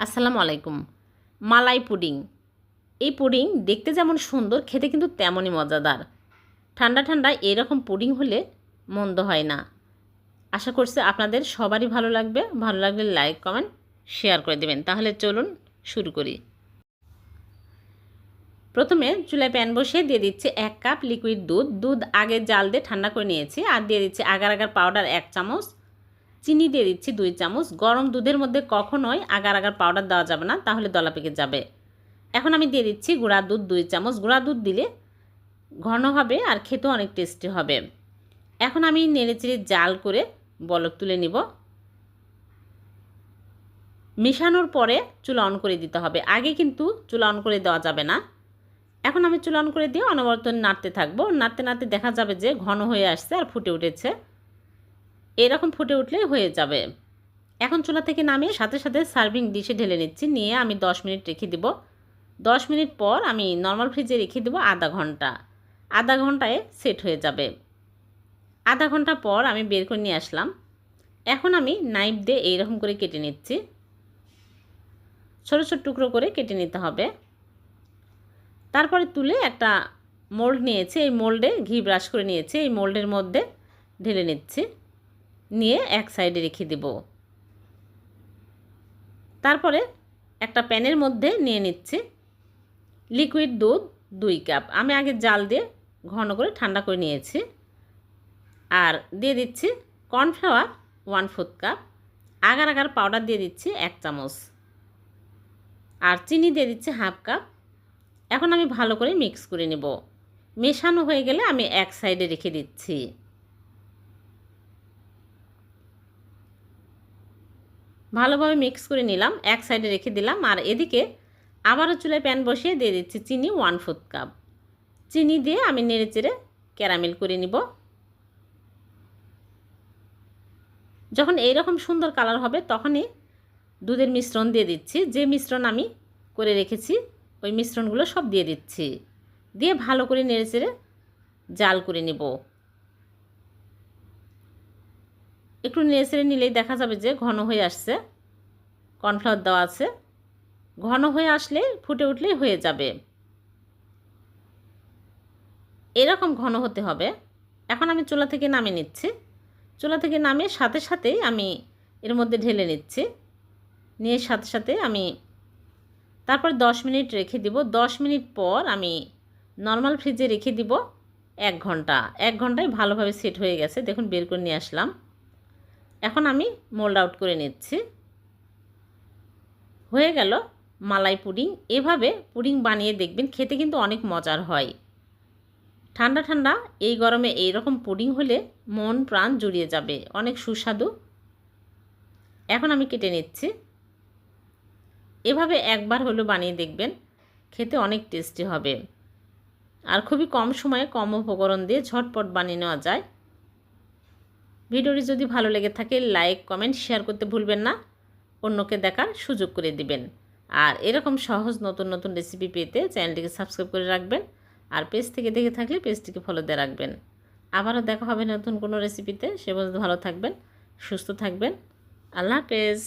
আসসালামু আলাইকুম। মালাই পুডিং। এই পুডিং দেখতে যেমন সুন্দর, খেতে কিন্তু তেমনই মজাদার। ঠান্ডা ঠান্ডা এরকম পুডিং হলে মন্দ হয় না। আশা করছি আপনাদের সবারই ভালো লাগবে। ভালো লাগলে লাইক, কমেন্ট, শেয়ার করে দেবেন। তাহলে চলুন শুরু করি। প্রথমে চুলায় প্যান বসিয়ে দিয়ে দিচ্ছি এক কাপ লিকুইড দুধ। দুধ আগে জাল দিয়ে ঠান্ডা করে নিয়েছি। আর দিয়ে দিচ্ছি আগার আগার পাউডার এক চামচ। চিনি দিয়ে দিচ্ছি দুই চামচ। গরম দুধের মধ্যে কখনোই আগার আগার পাউডার দেওয়া যাবে না, তাহলে দলা পেকে যাবে। এখন আমি দিয়ে দিচ্ছি গুঁড়া দুধ দুই চামচ। গুঁড়া দুধ দিলে ঘন হবে আর খেতেও অনেক টেস্টি হবে। এখন আমি নেড়েচেড়ে জাল করে বলক তুলে নিব। মিশানোর পরে চুলা অন করে দিতে হবে। আগে কিন্তু চুলা অন করে দেওয়া যাবে না। এখন আমি চুলা অন করে দিয়ে অনবরত নাড়তে থাকব। নাড়তে নাড়তে দেখা যাবে যে ঘন হয়ে আসছে আর ফুটে উঠেছে। এরকম ফুটে উঠলে হয়ে যাবে। এখন চুলা থেকে নামিয়ে সাথে সাথে সার্ভিং ডিশে ঢেলে নিচ্ছি। নিয়ে আমি 10 মিনিট রেখে দিব। 10 মিনিট পর আমি নর্মাল ফ্রিজে রেখে দেবো আধা ঘণ্টা। আধা ঘন্টায় সেট হয়ে যাবে। আধা ঘণ্টা পর আমি বের করে নিয়ে আসলাম। এখন আমি নাইফ দিয়ে এইরকম করে কেটে নিচ্ছি। ছোটো ছোটো টুকরো করে কেটে নিতে হবে। তারপরে তুলে একটা মোল্ড নিয়েছি। এই মোল্ডে ঘি ব্রাশ করে নিয়েছি। এই মোল্ডের মধ্যে ঢেলে নিচ্ছি। নিয়ে এক সাইডে রেখে দেব। তারপরে একটা প্যানের মধ্যে নিয়ে নিচ্ছি লিকুইড দুধ দুই কাপ। আমি আগে জাল দিয়ে ঘন করে ঠান্ডা করে নিয়েছি। আর দিয়ে দিচ্ছি cornflour one fourth cup. Agar agar powder দিয়ে দিচ্ছি এক চামচ। আর চিনি দিয়ে দিচ্ছি হাফ কাপ। এখন আমি ভালো করে মিক্স করে নেব। মেশানো হয়ে গেলে আমি এক সাইডে রেখে দিচ্ছি। ভালোভাবে মিক্স করে নিলাম, এক সাইডে রেখে দিলাম, আর এদিকে আবারও চুলায় প্যান বসিয়ে দিয়ে দিচ্ছি চিনি ওয়ান ফোর্থ কাপ চিনি দিয়ে আমি নেড়ে চেড়ে ক্যারামেল করে নিব। যখন এইরকম সুন্দর কালার হবে, তখনই দুধের মিশ্রণ দিয়ে দিচ্ছি। যে মিশ্রণ আমি করে রেখেছি, ওই মিশ্রণগুলো সব দিয়ে দিচ্ছি। দিয়ে ভালো করে নেড়ে চেড়ে জাল করে নেব। একটু নেড়ে চেড়ে নিলেই দেখা যাবে যে ঘন হয়ে আসছে। কর্নফ্লাওয়ার দেওয়া আছে। ঘন হয়ে আসলে ফুটে উঠলেই হয়ে যাবে। এরকম ঘন হতে হবে। এখন আমি চুলা থেকে নামিয়ে নিচ্ছি। চুলা থেকে নামিয়ে সাথে সাথেই আমি এর মধ্যে ঢেলে নিচ্ছি। নিয়ে সাথে সাথে আমি তারপর 10 মিনিট রেখে দিব। 10 মিনিট পর আমি নর্মাল ফ্রিজে রেখে দিব এক ঘণ্টা। এক ঘন্টায় ভালোভাবে সেট হয়ে গেছে। দেখুন, বের করে নিয়ে আসলাম। এখন আমি মোল্ড আউট করে নিচ্ছি। হয়ে গেল মালাই পুডিং। এভাবে পুডিং বানিয়ে দেখবেন, খেতে কিন্তু অনেক মজার হয়। ঠান্ডা ঠান্ডা, এই গরমে এই রকম পুডিং হলে মন প্রাণ জুড়িয়ে যাবে। অনেক সুস্বাদু। এখন আমি কেটে নিচ্ছি। এভাবে একবার হলো বানিয়ে দেখবেন, খেতে অনেক টেস্টি হবে। আর খুবই কম সময়ে কম উপকরণ দিয়ে ঝটপট বানিয়ে নেওয়া যায়। ভিডিওটি যদি ভালো লেগে থাকে, লাইক, কমেন্ট, শেয়ার করতে ভুলবেন না। অন্যকে দেখার সুযোগ করে দিবেন। আর এরকম সহজ নতুন নতুন রেসিপি পেতে চ্যানেলটিকে সাবস্ক্রাইব করে রাখবেন আর পেজ থেকে দেখে থাকলে পেজটিকে ফলো দিয়ে রাখবেন। আবারও দেখা হবে নতুন কোনো রেসিপিতে সে পর্যন্ত ভালো থাকবেন, সুস্থ থাকবেন। আল্লাহ হাফেজ।